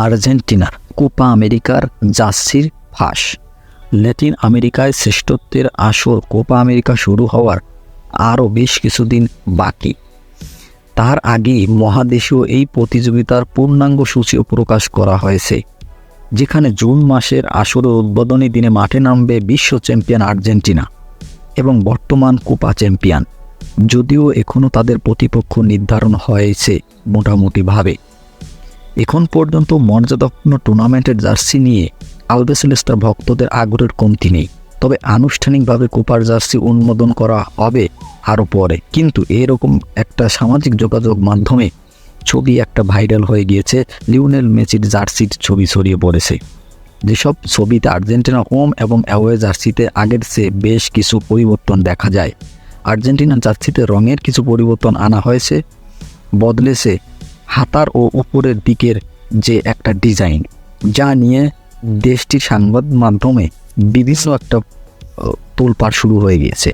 আর্জেন্টিনার কোপা আমেরিকার জার্সির ফাঁস। ল্যাটিন আমেরিকায় শ্রেষ্ঠত্বের আসর কোপা আমেরিকা শুরু হওয়ার আরও বেশ কিছুদিন বাকি। তার আগেই মহাদেশীয় এই প্রতিযোগিতার পূর্ণাঙ্গ সূচিও প্রকাশ করা হয়েছে, যেখানে জুন মাসের আসরের উদ্বোধনী দিনে মাঠে নামবে বিশ্ব চ্যাম্পিয়ন আর্জেন্টিনা এবং বর্তমান কোপা চ্যাম্পিয়ন। যদিও এখনও তাদের প্রতিপক্ষ নির্ধারণ হয়েছে মোটামুটিভাবে। এখন পর্যন্ত মর্যাদাপূর্ণ টুর্নামেন্টের জার্সি নিয়ে আলবেসেলেস্তার ভক্তদের আগ্রহের কমতি নেই। তবে আনুষ্ঠানিকভাবে কোপার জার্সি অনুমোদন করা হবে আরও পরে। কিন্তু এরকম একটা সামাজিক যোগাযোগ মাধ্যমে ছবি একটা ভাইরাল হয়ে গিয়েছে, লিওনেল মেসির জার্সির ছবি ছড়িয়ে পড়েছে। যেসব ছবিতে আর্জেন্টিনা হোম এবং অ্যাওয়ে জার্সিতে আগের চেয়ে বেশ কিছু পরিবর্তন দেখা যায়। আর্জেন্টিনা জার্সিতে রঙের কিছু পরিবর্তন আনা হয়েছে, বদলেছে হাতার ও উপরের দিকের যে একটা ডিজাইন, যা নিয়ে দেশটির সংবাদ মাধ্যমে বিভিন্ন একটা তোলপাড় শুরু হয়ে গিয়েছে।